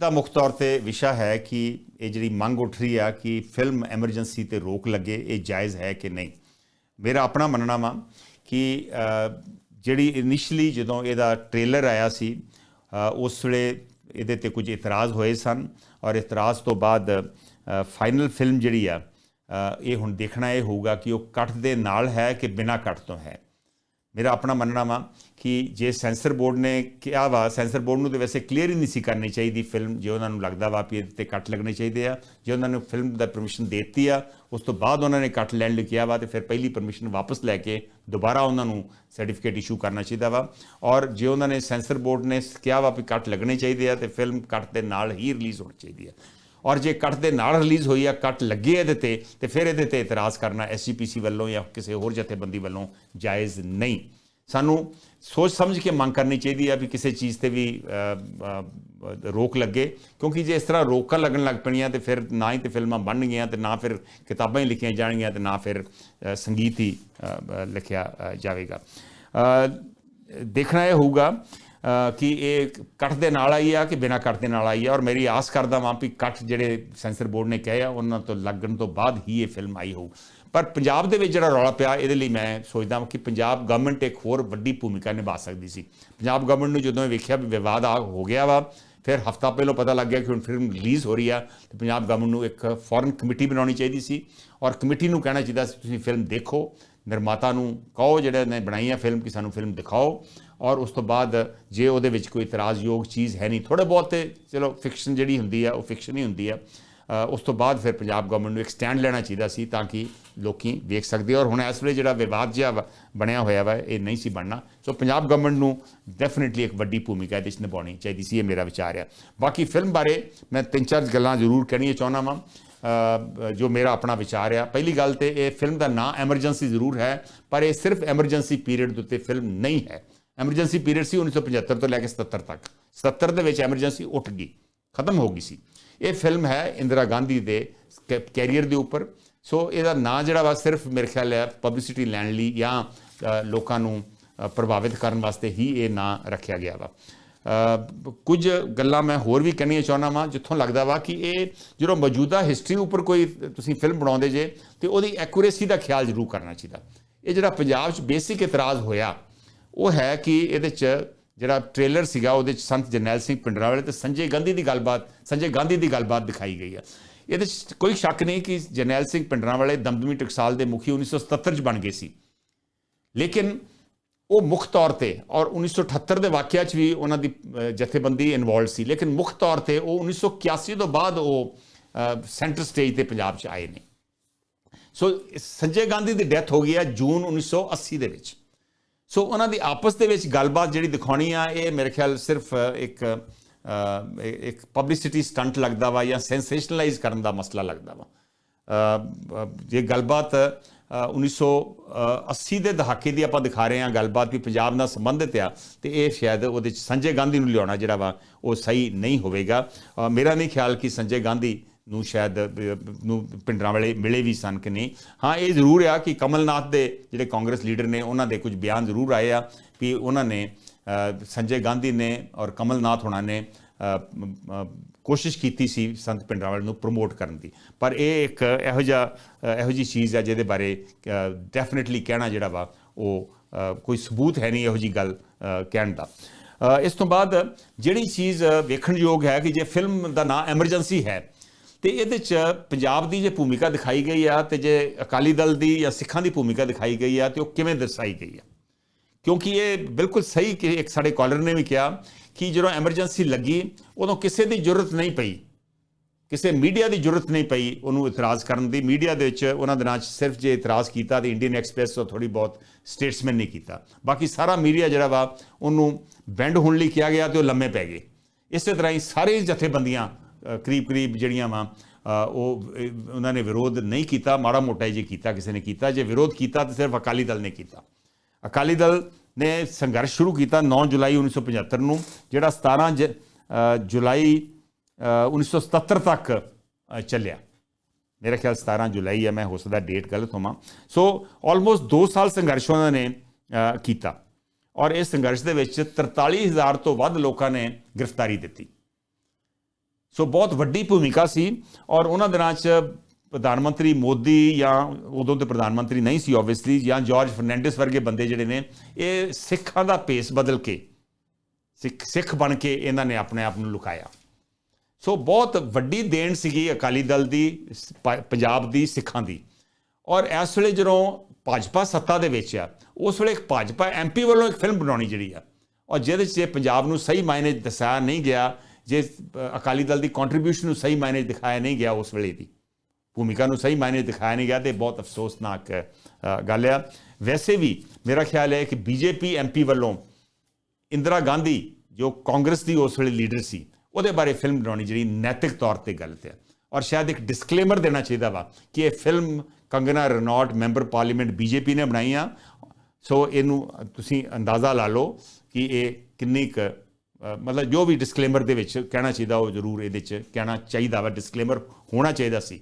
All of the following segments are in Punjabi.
ਦਾ ਮੁੱਖ ਤੌਰ ਤੇ ਵਿਸ਼ਾ ਹੈ ਕਿ ਇਹ ਜਿਹੜੀ ਮੰਗ ਉੱਠ ਰਹੀ ਆ ਕਿ ਫਿਲਮ ਐਮਰਜੈਂਸੀ ਤੇ ਰੋਕ ਲੱਗੇ, ਇਹ ਜਾਇਜ਼ ਹੈ ਕਿ ਨਹੀਂ? ਮੇਰਾ ਆਪਣਾ ਮੰਨਣਾ ਵਾ ਕਿ ਜਿਹੜੀ ਇਨੀਸ਼ੀਅਲੀ ਜਦੋਂ ਇਹਦਾ ਟ੍ਰੇਲਰ ਆਇਆ ਸੀ ਉਸ ਵੇਲੇ ਇਹਦੇ ਤੇ ਕੁਝ ਇਤਰਾਜ਼ ਹੋਏ ਸਨ ਔਰ ਇਤਰਾਜ਼ ਤੋਂ ਬਾਅਦ ਫਾਈਨਲ ਫਿਲਮ ਜਿਹੜੀ ਆ ਇਹ ਹੁਣ ਦੇਖਣਾ ਇਹ ਹੋਊਗਾ ਕਿ ਉਹ ਕੱਟ ਦੇ ਨਾਲ ਹੈ ਕਿ ਬਿਨਾ ਕੱਟ ਤੋਂ ਹੈ। ਮੇਰਾ ਆਪਣਾ ਮੰਨਣਾ ਵਾ ਕਿ ਜੇ ਸੈਂਸਰ ਬੋਰਡ ਨੇ ਕਿਹਾ ਵਾ, ਸੈਂਸਰ ਬੋਰਡ ਨੂੰ ਤੇ ਵੈਸੇ ਕਲੀਅਰ ਹੀ ਨਹੀਂ ਸੀ ਕਰਨੀ ਚਾਹੀਦੀ ਫਿਲਮ ਜੇ ਉਹਨਾਂ ਨੂੰ ਲੱਗਦਾ ਵਾ ਵੀ ਇਹਦੇ ਤੇ ਕੱਟ ਲੱਗਣੇ ਚਾਹੀਦੇ ਆ, ਜੇ ਉਹਨਾਂ ਨੂੰ ਫਿਲਮ ਦਾ ਪਰਮਿਸ਼ਨ ਦਿੱਤੀ ਆ, ਉਸ ਤੋਂ ਬਾਅਦ ਉਹਨਾਂ ਨੇ ਕੱਟ ਲੈਣ ਲਈ ਕਿਹਾ ਵਾ ਤੇ ਫਿਰ ਪਹਿਲੀ ਪਰਮਿਸ਼ਨ ਵਾਪਸ ਲੈ ਕੇ ਦੁਬਾਰਾ ਉਹਨਾਂ ਨੂੰ ਸਰਟੀਫਿਕੇਟ ਇਸ਼ੂ ਕਰਨਾ ਚਾਹੀਦਾ ਵਾ। ਔਰ ਜੇ ਉਹਨਾਂ ਨੇ ਸੈਂਸਰ ਬੋਰਡ ਨੇ ਕਿਹਾ ਵਾ ਵੀ ਕੱਟ ਲੱਗਣੇ ਚਾਹੀਦੇ ਆ ਤੇ ਫਿਲਮ ਕੱਟ ਦੇ ਨਾਲ ਹੀ ਰਿਲੀਜ਼ ਹੋਣੀ ਚਾਹੀਦੀ ਆ। ਔਰ ਜੇ ਕੱਟ ਦੇ ਨਾਲ ਰਿਲੀਜ਼ ਹੋਈ ਆ, ਕੱਟ ਲੱਗੇ ਇਹਦੇ ਤੇ ਤੇ ਫਿਰ ਇਹਦੇ ਤੇ ਇਤਰਾਜ਼ ਕਰਨਾ ਐਸਜੀਪੀਸੀ ਵੱਲੋਂ ਜਾਂ ਕਿਸੇ ਹੋਰ ਜਥੇਬੰਦੀ ਵੱਲੋਂ ਜਾਇਜ਼ ਨਹੀਂ। ਸਾਨੂੰ ਸੋਚ ਸਮਝ ਕੇ ਮੰਗ ਕਰਨੀ ਚਾਹੀਦੀ ਆ ਵੀ ਕਿਸੇ ਚੀਜ਼ ਤੇ ਵੀ ਰੋਕ ਲੱਗੇ, ਕਿਉਂਕਿ ਜੇ ਇਸ ਤਰ੍ਹਾਂ ਰੋਕਾਂ ਲੱਗਣ ਲੱਗ ਪਣੀਆਂ ਤੇ ਫਿਰ ਨਾ ਹੀ ਤੇ ਫਿਲਮਾਂ ਬਣਨਗੀਆਂ ਤੇ ਨਾ ਫਿਰ ਕਿਤਾਬਾਂ ਹੀ ਲਿਖੀਆਂ ਜਾਣਗੀਆਂ ਤੇ ਨਾ ਫਿਰ ਸੰਗੀਤ ਹੀ ਲਿਖਿਆ ਜਾਵੇਗਾ। ਦੇਖਣਾ ਇਹ ਹੋਊਗਾ ਕਿ ਇਹ ਕੱਟ ਦੇ ਨਾਲ ਆਈ ਆ ਕਿ ਬਿਨਾ ਕੱਟ ਦੇ ਨਾਲ ਆਈ ਆ? ਔਰ ਮੇਰੀ ਆਸ ਕਰਦਾ ਵਾਂ ਵੀ ਕੱਟ ਜਿਹੜੇ ਸੈਂਸਰ ਬੋਰਡ ਨੇ ਕਹੇ ਆ, ਉਹਨਾਂ ਤੋਂ ਲੱਗਣ ਤੋਂ ਬਾਅਦ ਹੀ ਇਹ ਫਿਲਮ ਆਈ ਹੋਊ। ਪਰ ਪੰਜਾਬ ਦੇ ਵਿੱਚ ਜਿਹੜਾ ਰੌਲਾ ਪਿਆ, ਇਹਦੇ ਲਈ ਮੈਂ ਸੋਚਦਾ ਹਾਂ ਕਿ ਪੰਜਾਬ ਗਵਰਨਮੈਂਟ ਇੱਕ ਹੋਰ ਵੱਡੀ ਭੂਮਿਕਾ ਨਿਭਾ ਸਕਦੀ ਸੀ। ਪੰਜਾਬ ਗਵਰਨਮੈਂਟ ਨੂੰ ਜਦੋਂ ਇਹ ਵੇਖਿਆ ਵੀ ਵਿਵਾਦ ਆ, ਹੋ ਗਿਆ ਵਾ, ਫਿਰ ਹਫਤਾ ਪਹਿਲਾਂ ਪਤਾ ਲੱਗ ਗਿਆ ਕਿ ਹੁਣ ਫਿਲਮ ਰਿਲੀਜ਼ ਹੋ ਰਹੀ ਆ, ਤੇ ਪੰਜਾਬ ਗਵਰਨਮੈਂਟ ਨੂੰ ਇੱਕ ਫੋਰਨ ਕਮੇਟੀ ਬਣਾਉਣੀ ਚਾਹੀਦੀ ਸੀ। ਔਰ ਕਮੇਟੀ ਨੂੰ ਕਹਿਣਾ ਚਾਹੀਦਾ ਸੀ, ਤੁਸੀਂ ਫਿਲਮ ਦੇਖੋ, ਨਿਰਮਾਤਾ ਨੂੰ ਕਹੋ ਜਿਹੜੇ ਨੇ ਬਣਾਈ ਆ ਫਿਲਮ ਕਿ ਸਾਨੂੰ ਫਿਲਮ ਦਿਖਾਓ। ਔਰ ਉਸ ਤੋਂ ਬਾਅਦ ਜੇ ਉਹਦੇ ਵਿੱਚ ਕੋਈ ਇਤਰਾਜ਼ਯੋਗ ਚੀਜ਼ ਹੈ ਨਹੀਂ ਥੋੜੇ ਬਹੁਤ ਤੇ ਚਲੋ ਫਿਕਸ਼ਨ ਜਿਹੜੀ ਹੁੰਦੀ ਆ, ਉਹ ਫਿਕਸ਼ਨ ਹੀ ਹੁੰਦੀ ਆ। ਉਸ ਤੋਂ ਬਾਅਦ ਫਿਰ ਪੰਜਾਬ ਗਵਰਨਮੈਂਟ ਨੂੰ ਇੱਕ ਸਟੈਂਡ ਲੈਣਾ ਚਾਹੀਦਾ ਸੀ ਤਾਂ ਕਿ ਲੋਕੀ ਵੇਖ ਸਕਦੇ ਔਰ ਹੁਣ ਇਸ ਵੇਲੇ ਜਿਹੜਾ ਵਿਵਾਦ ਜਿਹਾ ਵਾ- ਬਣਿਆ ਹੋਇਆ ਵਾ, ਇਹ ਨਹੀਂ ਸੀ ਬਣਨਾ। ਸੋ ਪੰਜਾਬ ਗਵਰਨਮੈਂਟ ਨੂੰ ਡੈਫੀਨਿਟਲੀ ਇੱਕ ਵੱਡੀ ਭੂਮਿਕਾ ਇਹਦੇ ਵਿੱਚ ਨਿਭਾਉਣੀ ਚਾਹੀਦੀ ਸੀ, ਇਹ ਮੇਰਾ ਵਿਚਾਰ ਆ। ਬਾਕੀ ਫਿਲਮ ਬਾਰੇ ਮੈਂ ਤਿੰਨ ਚਾਰ ਗੱਲਾਂ ਜ਼ਰੂਰ ਕਹਿਣੀਆਂ ਚਾਹੁੰਦਾ ਵਾਂ। ਜੋ ਮੇਰਾ ਆਪਣਾ ਵਿਚਾਰ ਆ, ਪਹਿਲੀ ਗੱਲ ਤੇ ਇਹ ਫਿਲਮ ਦਾ ਨਾਂ ਐਮਰਜੈਂਸੀ ਜ਼ਰੂਰ ਹੈ, ਪਰ ਇਹ ਸਿਰਫ ਐਮਰਜੈਂਸੀ ਪੀਰੀਅਡ ਦੇ ਉੱਤੇ ਫਿਲਮ ਨਹੀਂ ਹੈ। ਐਮਰਜੈਂਸੀ ਪੀਰੀਅਡ ਸੀ 1975 ਤੋਂ ਲੈ ਕੇ 77 ਤੱਕ। 77 ਦੇ ਵਿੱਚ ਐਮਰਜੈਂਸੀ ਉੱਠ ਗਈ, ਖਤਮ ਹੋ ਗਈ ਸੀ। ਇਹ ਫਿਲਮ ਹੈ ਇੰਦਰਾ ਗਾਂਧੀ ਦੇ ਕੈਰੀਅਰ ਦੇ ਉੱਪਰ। ਸੋ ਇਹਦਾ ਨਾਂ ਜਿਹੜਾ ਵਾ ਸਿਰਫ ਮੇਰੇ ਖਿਆਲ ਹੈ ਪਬਲਿਸਿਟੀ ਲੈਣ ਲਈ ਜਾਂ ਲੋਕਾਂ ਨੂੰ ਪ੍ਰਭਾਵਿਤ ਕਰਨ ਵਾਸਤੇ ਹੀ ਇਹ ਨਾਂ ਰੱਖਿਆ ਗਿਆ ਵਾ। ਕੁਝ ਗੱਲਾਂ ਮੈਂ ਹੋਰ ਵੀ ਕਹਿਣੀਆਂ ਚਾਹੁੰਦਾ ਵਾਂ, ਜਿੱਥੋਂ ਲੱਗਦਾ ਵਾ ਕਿ ਇਹ ਜਦੋਂ ਮੌਜੂਦਾ ਹਿਸਟਰੀ ਉੱਪਰ ਕੋਈ ਤੁਸੀਂ ਫਿਲਮ ਬਣਾਉਂਦੇ ਜੇ, ਤੇ ਉਹਦੀ ਐਕੂਰੇਸੀ ਦਾ ਖਿਆਲ ਜ਼ਰੂਰ ਕਰਨਾ ਚਾਹੀਦਾ। ਇਹ ਜਿਹੜਾ ਪੰਜਾਬ 'ਚ ਬੇਸਿਕ ਇਤਰਾਜ਼ ਹੋਇਆ ਉਹ ਹੈ ਕਿ ਇਹਦੇ 'ਚ ਜਿਹੜਾ ਟ੍ਰੇਲਰ ਸੀਗਾ, ਉਹਦੇ 'ਚ ਸੰਤ ਜਰਨੈਲ ਸਿੰਘ ਪਿੰਡਰਾਵਾਲੇ ਤੇ ਸੰਜੇ ਗਾਂਧੀ ਦੀ ਗੱਲਬਾਤ, ਸੰਜੇ ਗਾਂਧੀ ਦੀ ਗੱਲਬਾਤ ਦਿਖਾਈ ਗਈ ਆ ਇਹਦੇ 'ਚ ਕੋਈ ਸ਼ੱਕ ਨਹੀਂ ਕਿ ਜਰਨੈਲ ਸਿੰਘ ਪਿੰਡਰਾਵਾਲੇ ਦਮਦਮੀ ਟਕਸਾਲ ਦੇ ਮੁਖੀ 1977 'ਚ ਬਣ ਗਏ ਸੀ। ਲੇਕਿਨ ਉਹ ਮੁੱਖ ਤੌਰ ਤੇ ਔਰ 1978 ਦੇ ਵਾਕਿਆ 'ਚ ਵੀ ਉਹਨਾਂ ਦੀ ਜਥੇਬੰਦੀ ਇਨਵੋਲਡ ਸੀ। ਲੇਕਿਨ ਮੁੱਖ ਤੌਰ ਤੇ ਉਹ 1981 ਤੋਂ ਬਾਅਦ ਉਹ ਸੈਂਟਰ ਸਟੇਜ ਤੇ ਪੰਜਾਬ 'ਚ ਆਏ ਨੇ। ਸੋ ਸੰਜੇ ਗਾਂਧੀ ਦੀ ਡੈਥ ਹੋ ਗਈ ਹੈ ਜੂਨ 1980 ਦੇ ਵਿੱਚ। ਸੋ ਉਹਨਾਂ ਦੀ ਆਪਸ ਦੇ ਵਿੱਚ ਗੱਲਬਾਤ ਜਿਹੜੀ ਦਿਖਾਉਣੀ ਆ ਇਹ ਮੇਰੇ ਖਿਆਲ ਸਿਰਫ ਇੱਕ ਇੱਕ ਪਬਲਿਸਿਟੀ ਸਟੰਟ ਲੱਗਦਾ ਵਾ ਜਾਂ ਸੈਂਸੇਸ਼ਨਲਾਈਜ਼ ਕਰਨ ਦਾ ਮਸਲਾ ਲੱਗਦਾ ਵਾ। ਅ, ਜੇ ਗੱਲਬਾਤ ਅ, 1980 ਦੇ ਦਹਾਕੇ ਦੀ ਆਪਾਂ ਦਿਖਾ ਰਹੇ ਹਾਂ ਗੱਲਬਾਤ ਵੀ ਪੰਜਾਬ ਨਾਲ ਸੰਬੰਧਿਤ ਆ ਤੇ ਇਹ ਸ਼ਾਇਦ ਉਹਦੇ ਚ ਸੰਜੇ ਗਾਂਧੀ ਨੂੰ ਲਿਆਉਣਾ ਜਿਹੜਾ ਵਾ ਉਹ ਸਹੀ ਨਹੀਂ ਹੋਵੇਗਾ। ਮੇਰਾ ਨਹੀਂ ਖਿਆਲ ਕਿ ਸੰਜੇ ਗਾਂਧੀ ਨੂੰ ਸ਼ਾਇਦ ਨੂੰ ਪਿੰਡਰਾਂ ਵਾਲੇ ਮਿਲੇ ਵੀ ਸਨ ਕਿ ਨਹੀਂ। ਹਾਂ ਇਹ ਜ਼ਰੂਰ ਆ ਕਿ ਕਮਲਨਾਥ ਦੇ ਜਿਹੜੇ ਕਾਂਗਰਸ ਲੀਡਰ ਨੇ ਉਹਨਾਂ ਦੇ ਕੁਝ ਬਿਆਨ ਜ਼ਰੂਰ ਆਏ ਆ ਕਿ ਉਹਨਾਂ ਨੇ ਸੰਜੇ ਗਾਂਧੀ ਨੇ ਔਰ ਕਮਲਨਾਥ ਹੋਣਾ ਨੇ ਕੋਸ਼ਿਸ਼ ਕੀਤੀ ਸੀ ਸੰਤ ਪਿੰਡਰਾਵਲ ਨੂੰ ਪ੍ਰਮੋਟ ਕਰਨ ਦੀ। ਪਰ ਇਹ ਇੱਕ ਇਹੋ ਜਿਹਾ ਇਹੋ ਜੀ ਚੀਜ਼ ਹੈ ਜਿਹਦੇ ਬਾਰੇ ਡੈਫੀਨਿਟਲੀ ਕਹਿਣਾ ਜਿਹੜਾ ਵਾ ਉਹ ਕੋਈ ਸਬੂਤ ਹੈ ਨਹੀਂ ਇਹੋ ਜੀ ਗੱਲ ਕਹਿਣ ਦਾ। ਇਸ ਤੋਂ ਬਾਅਦ ਜਿਹੜੀ ਚੀਜ਼ ਅ, ਵੇਖਣਯੋਗ ਹੈ ਕਿ ਜੇ ਫਿਲਮ ਦਾ ਨਾਂ ਐਮਰਜੈਂਸੀ ਹੈ ਤੇ ਇਹਦੇ ਚ ਪੰਜਾਬ ਦੀ ਜੇ ਭੂਮਿਕਾ ਦਿਖਾਈ ਗਈ ਆ ਤੇ ਜੇ ਅਕਾਲੀ ਦਲ ਦੀ ਜਾਂ ਸਿੱਖਾਂ ਦੀ ਭੂਮਿਕਾ ਦਿਖਾਈ ਗਈ ਆ ਤੇ ਉਹ ਕਿਵੇਂ ਦਰਸਾਈ ਗਈ ਆ? ਕਿਉਂਕਿ ਇਹ ਬਿਲਕੁਲ ਸਹੀ ਕਿ ਇੱਕ ਸਾਡੇ ਕਾਲਰ ਨੇ ਵੀ ਕਿਹਾ ਕਿ ਜਦੋਂ ਐਮਰਜੈਂਸੀ ਲੱਗੀ, ਉਦੋਂ ਕਿਸੇ ਦੀ ਜ਼ਰੂਰਤ ਨਹੀਂ ਪਈ। ਕਿਸੇ ਮੀਡੀਆ ਦੀ ਜ਼ਰੂਰਤ ਨਹੀਂ ਪਈ ਉਹਨੂੰ ਇਤਰਾਜ਼ ਕਰਨ ਦੀ। ਮੀਡੀਆ ਦੇ ਵਿੱਚ ਉਹਨਾਂ ਦਿਨਾਂ 'ਚ ਸਿਰਫ ਜੇ ਇਤਰਾਜ਼ ਕੀਤਾ ਤੇ ਇੰਡੀਅਨ ਐਕਸਪ੍ਰੈਸ ਤੋਂ ਥੋੜੀ ਬਹੁਤ ਸਟੇਟਸਮੈਨ ਨਹੀਂ ਕੀਤਾ। ਬਾਕੀ ਸਾਰਾ ਮੀਡੀਆ ਜਿਹੜਾ ਵਾ ਉਹਨੂੰ ਬੈਂਡ ਹੋਣ ਲਈ ਕਿਹਾ ਗਿਆ ਤੇ ਉਹ ਲੰਮੇ ਪੈ ਗਏ। ਇਸੇ ਤਰ੍ਹਾਂ ਹੀ ਸਾਰੇ ਜਥੇਬੰਦੀਆਂ ਕਰੀਬ ਕਰੀਬ ਜਿਹੜੀਆਂ ਵਾ ਉਹ ਉਹਨਾਂ ਨੇ ਵਿਰੋਧ ਨਹੀਂ ਕੀਤਾ ਮਾੜਾ ਮੋਟਾ ਹੀ ਜੇ ਕੀਤਾ ਕਿਸੇ ਨੇ ਕੀਤਾ ਜੇ ਵਿਰੋਧ ਕੀਤਾ ਤਾਂ ਸਿਰਫ ਅਕਾਲੀ ਦਲ ਨੇ ਕੀਤਾ। ਅਕਾਲੀ ਦਲ ਨੇ ਸੰਘਰਸ਼ ਸ਼ੁਰੂ ਕੀਤਾ 9 ਜੁਲਾਈ 1975 ਨੂੰ ਜਿਹੜਾ 17 ਜ- ਅ, ਜੁਲਾਈ ਅ, 1977 ਤੱਕ ਚੱਲਿਆ। ਮੇਰਾ ਖਿਆਲ 17 ਜੁਲਾਈ ਹੈ ਮੈਂ ਹੋ ਸਕਦਾ ਡੇਟ ਗਲਤ ਹੋਵਾਂ। ਸੋ ਆਲਮੋਸਟ 2 ਸਾਲ ਸੰਘਰਸ਼ ਉਹਨਾਂ ਨੇ ਕੀਤਾ। ਔਰ ਇਸ ਸੰਘਰਸ਼ ਦੇ ਵਿੱਚ 43000 ਤੋਂ ਵੱਧ ਲੋਕਾਂ ਨੇ ਗ੍ਰਿਫਤਾਰੀ ਦਿੱਤੀ। ਸੋ ਬਹੁਤ ਵੱਡੀ ਭੂਮਿਕਾ ਸੀ ਔਰ ਉਹਨਾਂ ਦਿਨਾਂ 'ਚ ਪ੍ਰਧਾਨ ਮੰਤਰੀ ਮੋਦੀ ਜਾਂ ਉਦੋਂ ਤੇ ਪ੍ਰਧਾਨ ਮੰਤਰੀ ਨਹੀਂ ਸੀ ਆਬਵੀਅਸਲੀ ਜਾਂ ਜਾਰਜ ਫਰਨੈਂਡਿਸ ਵਰਗੇ ਬੰਦੇ ਜਿਹੜੇ ਨੇ, ਇਹ ਸਿੱਖਾਂ ਦਾ ਪੇਸ ਬਦਲ ਕੇ, ਸਿੱਖ ਸਿੱਖ ਬਣ ਕੇ ਇਹਨਾਂ ਨੇ ਆਪਣੇ ਆਪ ਨੂੰ ਲੁਕਾਇਆ। ਸੋ ਬਹੁਤ ਵੱਡੀ ਦੇਣ ਸੀਗੀ ਅਕਾਲੀ ਦਲ ਦੀ ਪੰਜਾਬ ਦੀ, ਸਿੱਖਾਂ ਦੀ। ਔਰ ਇਸ ਵੇਲੇ ਜਦੋਂ ਭਾਜਪਾ ਸੱਤਾ ਦੇ ਵਿੱਚ ਆ, ਉਸ ਵੇਲੇ ਇੱਕ ਭਾਜਪਾ ਐਮਪੀ ਵੱਲੋਂ ਇੱਕ ਫਿਲਮ ਬਣਾਉਣੀ ਜਿਹੜੀ ਆ, ਔਰ ਜਿਹਦੇ 'ਚ ਪੰਜਾਬ ਨੂੰ ਸਹੀ ਮਾਇਨੇ 'ਚ ਨਹੀਂ ਗਿਆ ਜੇ ਅਕਾਲੀ ਦਲ ਦੀ ਕੰਟਰੀਬਿਊਸ਼ਨ ਨੂੰ ਸਹੀ ਮਾਇਨੇ 'ਚ ਦਿਖਾਇਆ ਨਹੀਂ ਗਿਆ ਉਸ ਵੇਲੇ ਦੀ। ਭੂਮਿਕਾ ਨੂੰ ਸਹੀ ਮਾਇਨੇ ਦਿਖਾਇਆ ਨਹੀਂ ਗਿਆ ਤੇ ਬਹੁਤ ਅਫਸੋਸਨਾਕ ਗੱਲ ਆ। ਵੈਸੇ ਵੀ ਮੇਰਾ ਖਿਆਲ ਹੈ ਕਿ ਬੀਜੇਪੀ ਐਮਪੀ ਵੱਲੋਂ ਇੰਦਰਾ ਗਾਂਧੀ, ਜੋ ਕਾਂਗਰਸ ਦੀ ਉਸ ਵੇਲੇ ਲੀਡਰ ਸੀ, ਉਹਦੇ ਬਾਰੇ ਫਿਲਮ ਬਣਾਉਣੀ ਜਿਹੜੀ ਨੈਤਿਕ ਤੌਰ ਤੇ ਗਲਤ ਹੈ ਔਰ ਸ਼ਾਇਦ ਇੱਕ ਡਿਸਕਲੇਮਰ ਦੇਣਾ ਚਾਹੀਦਾ ਵਾ ਕਿ ਇਹ film Kangana Ranaut, member parliament BJP ਨੇ ਬਣਾਈ ਆ। ਸੋ ਇਹਨੂੰ ਤੁਸੀਂ ਅੰਦਾਜ਼ਾ ਲਾ ਲਓ ਕਿ ਇਹ ਕਿੰਨੀ ਕੁ ਮਤਲਬ ਜੋ ਵੀ ਡਿਸਕਲੇਮਰ ਦੇ ਵਿੱਚ ਕਹਿਣਾ ਚਾਹੀਦਾ ਉਹ ਜ਼ਰੂਰ ਇਹਦੇ 'ਚ ਕਹਿਣਾ ਚਾਹੀਦਾ ਵਾ ਡਿਸਕਲੇਮਰ ਹੋਣਾ ਚਾਹੀਦਾ ਸੀ।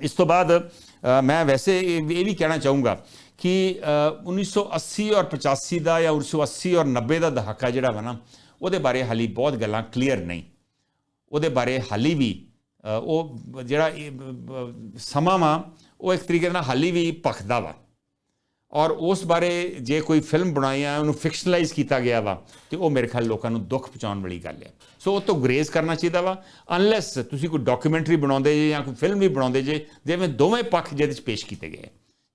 ਇਸ ਤੋਂ ਬਾਅਦ ਮੈਂ ਵੈਸੇ ਇਹ ਵੀ ਕਹਿਣਾ ਚਾਹੂੰਗਾ ਕਿ ਅ, 1980 ਔਰ 85 ਦਾ ਜਾਂ 1980 ਔਰ 90 ਦਾ ਦਹਾਕਾ ਜਿਹੜਾ ਵਾ ਨਾ ਉਹਦੇ ਬਾਰੇ ਹਾਲੀ ਬਹੁਤ ਗੱਲਾਂ ਕਲੀਅਰ ਨਹੀਂ। ਉਹਦੇ ਬਾਰੇ ਹਾਲੀ ਵੀ ਉਹ ਜਿਹੜਾ ਸਮਾਂ ਵਾ ਉਹ ਇੱਕ ਤਰੀਕੇ ਨਾਲ ਹਾਲੀ ਵੀ ਭਖਦਾ ਵਾ। ਔਰ ਉਸ ਬਾਰੇ ਜੇ ਕੋਈ ਫਿਲਮ ਬਣਾਈ ਆ, ਉਹਨੂੰ ਫਿਕਸ਼ਨਲਾਈਜ਼ ਕੀਤਾ ਗਿਆ ਵਾ, ਤੇ ਉਹ ਮੇਰੇ ਖਿਆਲ ਲੋਕਾਂ ਨੂੰ ਦੁੱਖ ਪਹੁੰਚਾਉਣ ਵਾਲੀ ਗੱਲ ਹੈ। ਸੋ ਉਹ ਤੋਂ ਗਰੇਜ਼ ਕਰਨਾ ਚਾਹੀਦਾ ਵਾ ਅਨਲੈਸ ਤੁਸੀਂ ਕੋਈ ਡਾਕੂਮੈਂਟਰੀ ਬਣਾਉਂਦੇ ਜੇ ਜਾਂ ਕੋਈ ਫਿਲਮ ਵੀ ਬਣਾਉਂਦੇ ਜੇ, ਜਿਵੇਂ ਦੋਵੇਂ ਪੱਖ ਜਿਹਦੇ ਵਿੱਚ ਪੇਸ਼ ਕੀਤੇ ਗਏ।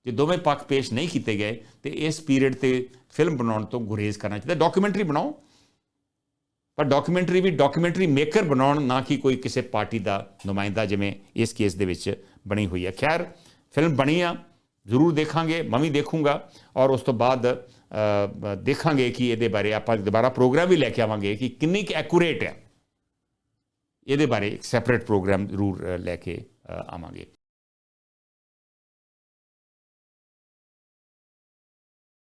ਜੇ ਦੋਵੇਂ ਪੱਖ ਪੇਸ਼ ਨਹੀਂ ਕੀਤੇ ਗਏ, ਤੇ ਇਸ ਪੀਰੀਅਡ ਤੇ ਫਿਲਮ ਬਣਾਉਣ ਤੋਂ ਗੁਰੇਜ਼ ਕਰਨਾ ਚਾਹੀਦਾ। ਡਾਕੂਮੈਂਟਰੀ ਬਣਾਓ। ਪਰ ਡਾਕੂਮੈਂਟਰੀ ਵੀ ਡਾਕੂਮੈਂਟਰੀ ਮੇਕਰ ਬਣਾਉਣ, ਨਾ ਕਿ ਕੋਈ ਕਿਸੇ ਪਾਰਟੀ ਦਾ ਨੁਮਾਇੰਦਾ ਜਿਵੇਂ ਇਸ ਕੇਸ ਦੇ ਵਿੱਚ ਬਣੀ ਹੋਈ ਹੈ। ਖੈਰ ਫਿਲਮ ਬਣੀ ਆ ਜ਼ਰੂਰ ਦੇਖਾਂਗੇ ਮੈਂ ਵੀ ਦੇਖੂੰਗਾ ਔਰ ਉਸ ਤੋਂ ਬਾਅਦ ਅ, ਦੇਖਾਂਗੇ ਕਿ ਇਹਦੇ ਬਾਰੇ ਆਪਾਂ ਦੁਬਾਰਾ ਪ੍ਰੋਗਰਾਮ ਵੀ ਲੈ ਕੇ ਆਵਾਂਗੇ ਕਿ ਕਿੰਨੀ ਕੁ ਐਕੂਰੇਟ ਹੈ ਇਹਦੇ ਬਾਰੇ ਇੱਕ ਸੈਪਰੇਟ ਪ੍ਰੋਗਰਾਮ ਜ਼ਰੂਰ ਅ, ਲੈ ਕੇ ਅ, ਆਵਾਂਗੇ